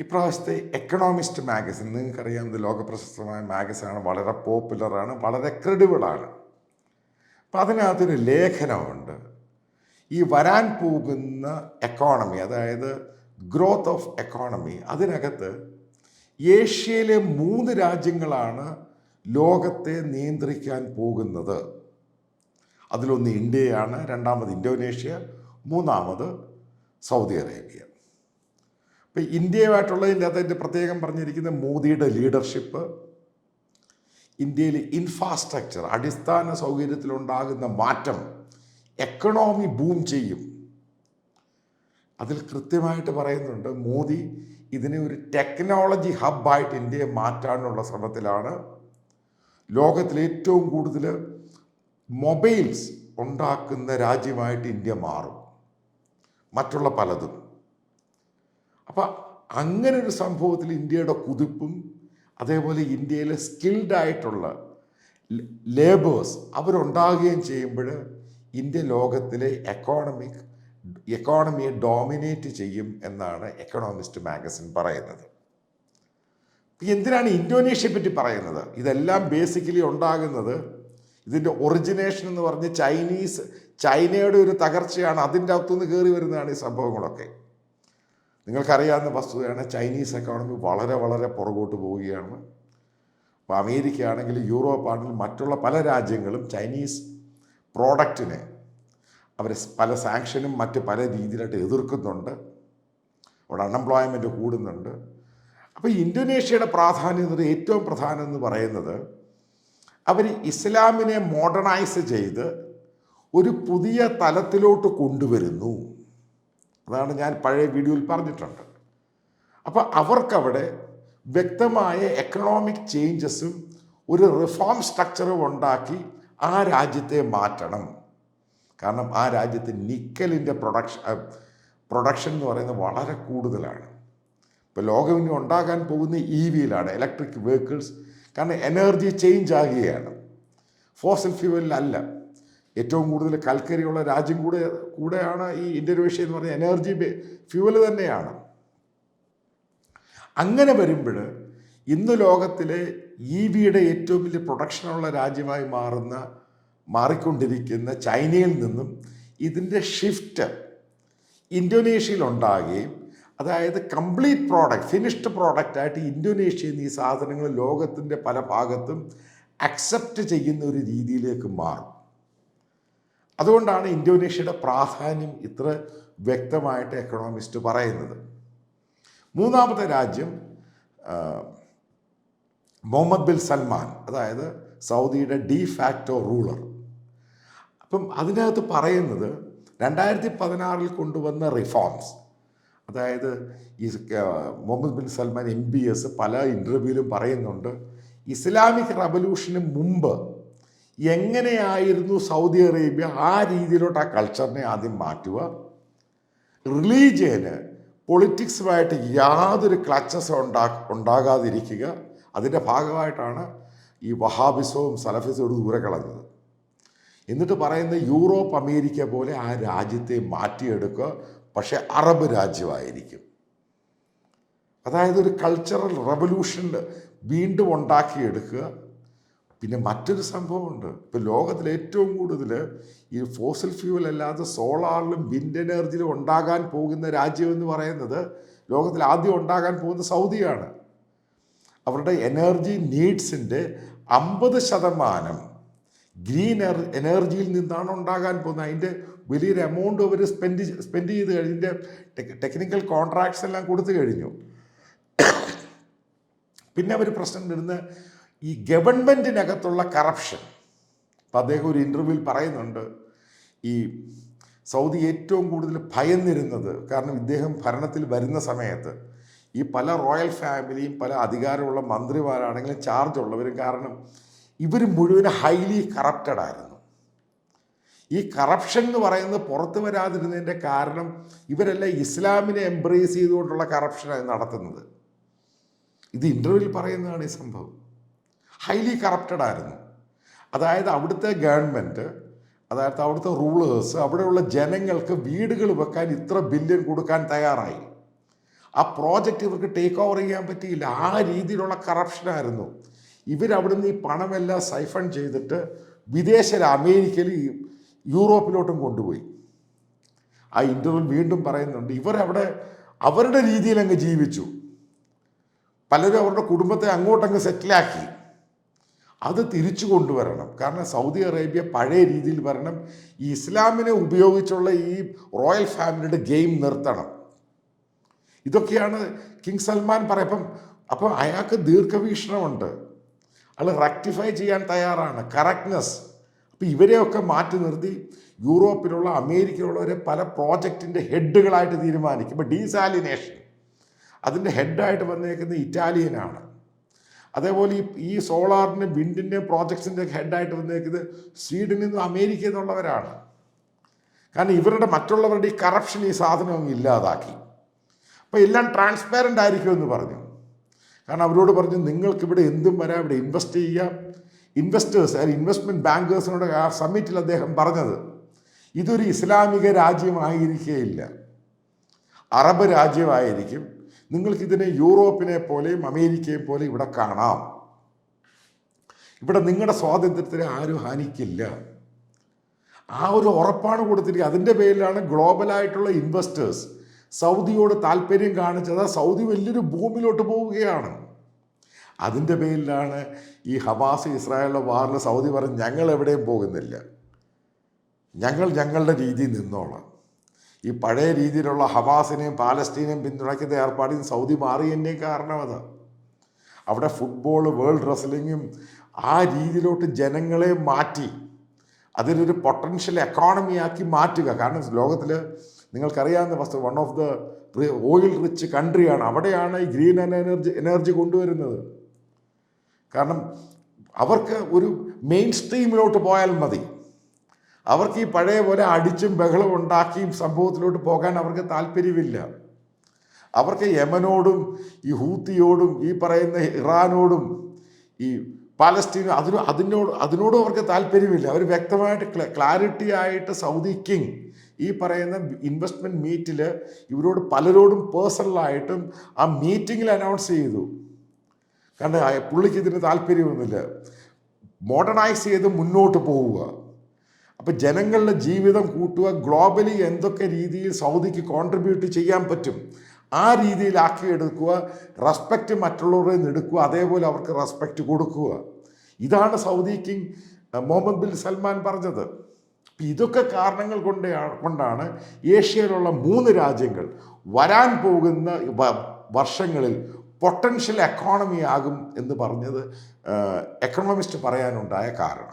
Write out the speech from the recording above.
ഇപ്രാവശ്യത്തെ economist magazine നിങ്ങൾക്കറിയാം ഇത് ലോകപ്രശസ്തമായ മാഗസിനാണ് വളരെ പോപ്പുലറാണ് വളരെ ക്രെഡിബിളാണ് അപ്പം അതിനകത്തൊരു ലേഖനമുണ്ട്. ഈ വരാൻ പോകുന്ന എക്കോണമി അതായത് ഗ്രോത്ത് ഓഫ് എക്കോണമി അതിനകത്ത് ഏഷ്യയിലെ മൂന്ന് രാജ്യങ്ങളാണ് ലോകത്തെ നിയന്ത്രിക്കാൻ പോകുന്നത്. അതിലൊന്ന് ഇന്ത്യയാണ് രണ്ടാമത് ഇന്തോനേഷ്യ മൂന്നാമത് സൗദി അറേബ്യ. ഇപ്പം ഇന്ത്യയുമായിട്ടുള്ളതിന്റെ അകത്ത് പ്രത്യേകം പറഞ്ഞിരിക്കുന്ന മോദിയുടെ ലീഡർഷിപ്പ് ഇന്ത്യയിൽ ഇൻഫ്രാസ്ട്രക്ചർ അടിസ്ഥാന സൗകര്യത്തിലുണ്ടാകുന്ന മാറ്റം എക്കണോമി ബൂം ചെയ്യും. അതിൽ കൃത്യമായിട്ട് പറയുന്നുണ്ട് മോദി ഇതിനെ ഒരു ടെക്നോളജി ഹബ്ബായിട്ട് ഇന്ത്യയെ മാറ്റാനുള്ള ശ്രമത്തിലാണ്. ലോകത്തിൽ ഏറ്റവും കൂടുതൽ മൊബൈൽസ് ഉണ്ടാക്കുന്ന രാജ്യമായിട്ട് ഇന്ത്യ മാറും. മറ്റുള്ള പലതും. അപ്പം അങ്ങനെ ഒരു സംഭവത്തിൽ ഇന്ത്യയുടെ കുതിപ്പും അതേപോലെ ഇന്ത്യയിലെ സ്കിൽഡ് ആയിട്ടുള്ള ലേബേഴ്സ് അവരുണ്ടാകുകയും ചെയ്യുമ്പോൾ ഇന്ത്യ ലോകത്തിലെ എക്കോണമിക് എക്കോണമിയെ ഡോമിനേറ്റ് ചെയ്യും എന്നാണ് എക്കണോമിസ്റ്റ് മാഗസിൻ പറയുന്നത്. എന്തിനാണ് ഇന്തോനേഷ്യയെ പറ്റി പറയുന്നത്? ഇതെല്ലാം ബേസിക്കലി ഉണ്ടാകുന്നത് ഇതിന്റെ ഒറിജിനേഷൻ എന്ന് പറഞ്ഞ് ചൈനീസ് ചൈനയുടെ ഒരു തകർച്ചയാണ് അതിന്റെ അകത്തുനിന്ന് കയറി വരുന്നതാണ് ഈ സംഭവങ്ങളൊക്കെ. നിങ്ങൾക്കറിയാവുന്ന വസ്തുതയാണ് ചൈനീസ് എക്കോണമി വളരെ വളരെ പുറകോട്ട് പോവുകയാണ്. അപ്പോൾ അമേരിക്ക ആണെങ്കിലും യൂറോപ്പ് ആണെങ്കിലും മറ്റുള്ള പല രാജ്യങ്ങളും ചൈനീസ് പ്രോഡക്റ്റിനെ അവർ പല സാങ്ഷനും മറ്റ് പല രീതിയിലായിട്ട് എതിർക്കുന്നുണ്ട്. അവിടെ അൺഎംപ്ലോയ്മെന്റ് കൂടുന്നുണ്ട്. അപ്പോൾ ഇന്തോനേഷ്യയുടെ എന്നത് ഏറ്റവും പ്രധാനം എന്ന് പറയുന്നത് അവർ ഇസ്ലാമിനെ മോഡേണൈസ് ചെയ്ത് ഒരു പുതിയ തലത്തിലോട്ട് കൊണ്ടുവരുന്നു. അതാണ് ഞാൻ പഴയ വീഡിയോയിൽ പറഞ്ഞിട്ടുണ്ട്. അപ്പോൾ അവർക്കവിടെ വ്യക്തമായ എക്കണോമിക് ചേഞ്ചസും ഒരു റിഫോം സ്ട്രക്ചറും ഉണ്ടാക്കി ആ രാജ്യത്തെ മാറ്റണം. കാരണം ആ രാജ്യത്ത് നിക്കലിന്റെ പ്രൊഡക്ഷൻ പ്രൊഡക്ഷൻ എന്ന് പറയുന്നത് വളരെ കൂടുതലാണ്. ഇപ്പോൾ ലോകം ഇനി ഉണ്ടാകാൻ പോകുന്ന ഇ വിയിലാണ് ഇലക്ട്രിക് വെഹിക്കിൾസ് കാരണം എനർജി ചേഞ്ച് ആകുകയാണ്. ഫോസൽ ഫ്യൂവലിലല്ല ഏറ്റവും കൂടുതൽ കൽക്കരിയുള്ള രാജ്യം കൂടെ കൂടെയാണ് ഈ ഇന്ത്യൻ എന്ന് പറഞ്ഞ എനർജി ഫ്യൂവൽ തന്നെയാണ്. അങ്ങനെ വരുമ്പോൾ ഇന്ന് ലോകത്തിലെ ഇ വിയുടെ ഏറ്റവും വലിയ പ്രൊഡക്ഷനുള്ള രാജ്യമായി മാറുന്ന മാറിക്കൊണ്ടിരിക്കുന്ന ചൈനയിൽ നിന്നും ഇതിന്റെ ഷിഫ്റ്റ് ഇന്തോനേഷ്യയിൽ ഉണ്ടാകുകയും അതായത് കംപ്ലീറ്റ് പ്രോഡക്റ്റ് ഫിനിഷ്ഡ് പ്രോഡക്റ്റായിട്ട് ഇന്തോനേഷ്യയിൽ നിന്ന് ഈ സാധനങ്ങൾ ലോകത്തിന്റെ പല ഭാഗത്തും അക്സെപ്റ്റ് ചെയ്യുന്ന ഒരു രീതിയിലേക്ക് മാറും. അതുകൊണ്ടാണ് ഇന്തോനേഷ്യയുടെ പ്രാധാന്യം ഇത്ര വ്യക്തമായിട്ട് എക്കണോമിസ്റ്റ് പറയുന്നത്. മൂന്നാമത്തെ രാജ്യം മുഹമ്മദ് ബിൻ സൽമാൻ അതായത് സൗദിയുടെ ഡി ഫാക്ടോ റൂളർ അപ്പം അതിനകത്ത് പറയുന്നത് രണ്ടായിരത്തി പതിനാറിൽ കൊണ്ടുവന്ന റിഫോംസ് അതായത് ഈ Mohammed bin Salman M B S പല ഇന്റർവ്യൂവിലും പറയുന്നുണ്ട്. ഇസ്ലാമിക് റവല്യൂഷന് മുമ്പ് എങ്ങനെയായിരുന്നു സൗദി അറേബ്യ ആ രീതിയിലോട്ട് ആ കൾച്ചറിനെ ആദ്യം മാറ്റുക? റിലീജിയന് പൊളിറ്റിക്സുമായിട്ട് യാതൊരു ക്ലച്ചസ് ഉണ്ടാ ഉണ്ടാകാതിരിക്കുക. അതിന്റെ ഭാഗമായിട്ടാണ് ഈ വഹാബിസവും സലഫിസവും ദൂരെ കളഞ്ഞത്. എന്നിട്ട് പറയുന്ന യൂറോപ്പ് അമേരിക്ക പോലെ ആ രാജ്യത്തെ മാറ്റിയെടുക്കുക. പക്ഷേ അറബ് രാജ്യമായിരിക്കും. അതായത് ഒരു കൾച്ചറൽ റവല്യൂഷൻ വീണ്ടും ഉണ്ടാക്കിയെടുക്കുക. പിന്നെ മറ്റൊരു സംഭവമുണ്ട്. ഇപ്പോൾ ലോകത്തിൽ ഏറ്റവും കൂടുതൽ ഈ ഫോസൽ ഫ്യൂവൽ അല്ലാതെ സോളാറിലും വിൻഡ് എനർജിയിലും ഉണ്ടാകാൻ പോകുന്ന രാജ്യം എന്ന് പറയുന്നത് ലോകത്തിൽ ആദ്യം ഉണ്ടാകാൻ പോകുന്ന സൗദിയാണ്. അവരുടെ എനർജി നീഡ്സിന്റെ അമ്പത് ശതമാനം ഗ്രീൻ എനർജിയിൽ നിന്നാണ് ഉണ്ടാകാൻ പോകുന്നത്. അതിന്റെ വലിയൊരു എമൗണ്ട് അവർ സ്പെൻഡ് സ്പെൻഡ് ചെയ്ത് കഴിഞ്ഞതിന്റെ ടെക്നിക്കൽ കോൺട്രാക്ട്സ് എല്ലാം കൊടുത്തു കഴിഞ്ഞു. പിന്നെ അവർ പ്രശ്നം വരുന്ന ഈ ഗവൺമെന്റിനകത്തുള്ള കറപ്ഷൻ അപ്പം അദ്ദേഹം ഒരു ഇന്റർവ്യൂവിൽ പറയുന്നുണ്ട് ഈ സൗദി ഏറ്റവും കൂടുതൽ ഭയന്നിരുന്നത് കാരണം ഇദ്ദേഹം ഭരണത്തിൽ വരുന്ന സമയത്ത് ഈ പല റോയൽ ഫാമിലിയും പല അധികാരമുള്ള മന്ത്രിമാരാണെങ്കിലും ചാർജ് ഉള്ളവരും കാരണം ഇവർ മുഴുവൻ ഹൈലി കറപ്റ്റഡ് ആയിരുന്നു. ഈ കറപ്ഷൻ എന്ന് പറയുന്നത് പുറത്തു വരാതിരുന്നതിന്റെ കാരണം ഇവരെല്ലാം ഇസ്ലാമിനെ എംബ്രേസ് ചെയ്തുകൊണ്ടുള്ള കറപ്ഷനാണ് നടത്തുന്നത്. ഇത് ഇന്റർവ്യൂവിൽ പറയുന്നതാണ് ഈ സംഭവം. ഹൈലി കറപ്റ്റഡ് ആയിരുന്നു. അതായത് അവിടുത്തെ ഗവൺമെന്റ് അതായത് അവിടുത്തെ റൂളേഴ്സ് അവിടെയുള്ള ജനങ്ങൾക്ക് വീടുകൾ വെക്കാൻ ഇത്ര ബില്യൺ കൊടുക്കാൻ തയ്യാറായി. ആ പ്രോജക്റ്റ് ഇവർക്ക് ടേക്ക് ഓവർ ചെയ്യാൻ പറ്റിയില്ല. ആ രീതിയിലുള്ള കറപ്ഷനായിരുന്നു ഇവരവിടുന്ന് ഈ പണമെല്ലാം സൈഫൺ ചെയ്തിട്ട് വിദേശ അമേരിക്കയിൽ യൂറോപ്പിലോട്ടും കൊണ്ടുപോയി. ആ ഇന്റർവ്യൂ വീണ്ടും പറയുന്നുണ്ട് ഇവരവിടെ അവരുടെ രീതിയിൽ അങ്ങ് ജീവിച്ചു. പലരും അവരുടെ കുടുംബത്തെ അങ്ങോട്ടങ്ങ് സെറ്റിലാക്കി അത് തിരിച്ചു കൊണ്ടുവരണം. കാരണം സൗദി അറേബ്യ പഴയ രീതിയിൽ വരണം. ഈ ഇസ്ലാമിനെ ഉപയോഗിച്ചുള്ള ഈ റോയൽ ഫാമിലിയുടെ ഗെയിം നിർത്തണം. ഇതൊക്കെയാണ് കിങ് സൽമാൻ പറയപ്പം അപ്പം അയാൾക്ക് ദീർഘവീക്ഷണമുണ്ട്. അയാൾ റെക്ടിഫൈ ചെയ്യാൻ തയ്യാറാണ്. കറക്റ്റ്നെസ്. അപ്പം ഇവരെയൊക്കെ മാറ്റി നിർത്തി യൂറോപ്പിലുള്ള അമേരിക്കയിലുള്ളവരെ പല പ്രോജക്റ്റിന്റെ ഹെഡുകളായിട്ട് തീരുമാനിക്കും. ഇപ്പോൾ ഡീസാലിനേഷൻ. അതിന്റെ ഹെഡായിട്ട് വന്നേക്കുന്നത് ഇറ്റാലിയനാണ്. അതേപോലെ ഈ ഈ സോളാറിന്റെ വിൻഡിന്റെ പ്രോജക്ട്സിന്റെ ഹെഡായിട്ട് വന്നേക്കുന്നത് സ്വീഡനിൽ നിന്നും അമേരിക്കയിൽ നിന്നുള്ളവരാണ്. കാരണം ഇവരുടെ മറ്റുള്ളവരുടെ ഈ കറപ്ഷൻ ഈ സാധനം ഇല്ലാതാക്കി. അപ്പോൾ എല്ലാം ട്രാൻസ്പാരന്റ് ആയിരിക്കുമെന്ന് പറഞ്ഞു. കാരണം അവരോട് പറഞ്ഞു നിങ്ങൾക്ക് ഇവിടെ എന്തും വരാം ഇവിടെ ഇൻവെസ്റ്റ് ചെയ്യാം ഇൻവെസ്റ്റേഴ്സ് അതായത് ഇൻവെസ്റ്റ്മെന്റ് ബാങ്കേഴ്സിനോട് ആ സമ്മിറ്റിൽ അദ്ദേഹം പറഞ്ഞത് ഇതൊരു ഇസ്ലാമിക രാജ്യമായിരിക്കേയില്ല. അറബ് രാജ്യമായിരിക്കും. നിങ്ങൾക്കിതിനെ യൂറോപ്പിനെ പോലെയും അമേരിക്കയെ പോലെയും ഇവിടെ കാണാം. ഇവിടെ നിങ്ങളുടെ സ്വാതന്ത്ര്യത്തിന് ആരും ഹാനിക്കില്ല. ആ ഒരു ഉറപ്പാണ് കൊടുത്തിരിക്കുക അതിന്റെ പേരിലാണ് ഗ്ലോബലായിട്ടുള്ള ഇൻവെസ്റ്റേഴ്സ് സൗദിയോട് താല്പര്യം കാണിച്ചത്. സൗദി വലിയൊരു ഭൂമിയിലോട്ട് പോവുകയാണ്. അതിന്റെ പേരിലാണ് ഈ ഹമാസ് ഇസ്രായേലിലെ വാറിൽ സൗദി പറഞ്ഞ് ഞങ്ങൾ എവിടെയും പോകുന്നില്ല. ഞങ്ങൾ ഞങ്ങളുടെ രീതിയിൽ നിന്നോളാം. ഈ പഴയ രീതിയിലുള്ള ഹമാസിനെയും പാലസ്തീനെയും പിന്തുണയ്ക്കുന്ന ഏർപ്പാടിയും സൗദി മാറിയതിന്റെയും കാരണം അത്. അവിടെ ഫുട്ബോൾ വേൾഡ് റെസ്ലിങ്ങും ആ രീതിയിലോട്ട് ജനങ്ങളെ മാറ്റി അതിനൊരു പൊട്ടൻഷ്യൽ എക്കോണമിയാക്കി മാറ്റുക. കാരണം ലോകത്തിൽ നിങ്ങൾക്കറിയാവുന്ന വസ്തു one of the oil rich കൺട്രിയാണ് അവിടെയാണ് ഈ ഗ്രീൻ എനർജി എനർജി കൊണ്ടുവരുന്നത്. കാരണം അവർക്ക് ഒരു മെയിൻ സ്ട്രീമിലോട്ട് പോയാൽ മതി. അവർക്ക് ഈ പഴയ പോലെ അടിച്ചും ബഹളം ഉണ്ടാക്കിയും സംഭവത്തിലോട്ട് പോകാൻ അവർക്ക് താല്പര്യമില്ല. അവർക്ക് യമനോടും ഈ ഹൂത്തിയോടും ഈ പറയുന്ന ഇറാനോടും ഈ പാലസ്തീനും അതിന് അതിനോട് അതിനോടും അവർക്ക് താല്പര്യമില്ല. അവർ വ്യക്തമായിട്ട് ക്ലാരിറ്റി ആയിട്ട് സൗദി കിങ് ഈ പറയുന്ന ഇൻവെസ്റ്റ്മെന്റ് മീറ്റിൽ ഇവരോട് പലരോടും പേഴ്സണലായിട്ടും ആ മീറ്റിങ്ങിൽ അനൗൺസ് ചെയ്തു. കാരണം ആ പുള്ളിക്ക് ഇതിന് താല്പര്യമൊന്നുമില്ല. മോഡേണൈസ് ചെയ്ത് മുന്നോട്ട് പോവുക. അപ്പോൾ ജനങ്ങളുടെ ജീവിതം കൂട്ടുക ഗ്ലോബലി എന്തൊക്കെ രീതിയിൽ സൗദിക്ക് കോൺട്രിബ്യൂട്ട് ചെയ്യാൻ പറ്റും ആ രീതിയിലാക്കി എടുക്കുക റെസ്പെക്റ്റ് മറ്റുള്ളവരെ എടുക്കുക അതേപോലെ അവർക്ക് റെസ്പെക്റ്റ് കൊടുക്കുക. ഇതാണ് Saudi king Mohammed bin Salman പറഞ്ഞത്. ഇതൊക്കെ കാരണങ്ങൾ കൊണ്ട് കൊണ്ടാണ് ഏഷ്യയിലുള്ള മൂന്ന് രാജ്യങ്ങൾ വരാൻ പോകുന്ന വർഷങ്ങളിൽ പൊട്ടൻഷ്യൽ എക്കോണമി ആകും എന്ന് പറഞ്ഞത് എക്കണോമിസ്റ്റ് പറയാനുണ്ടായ കാരണം.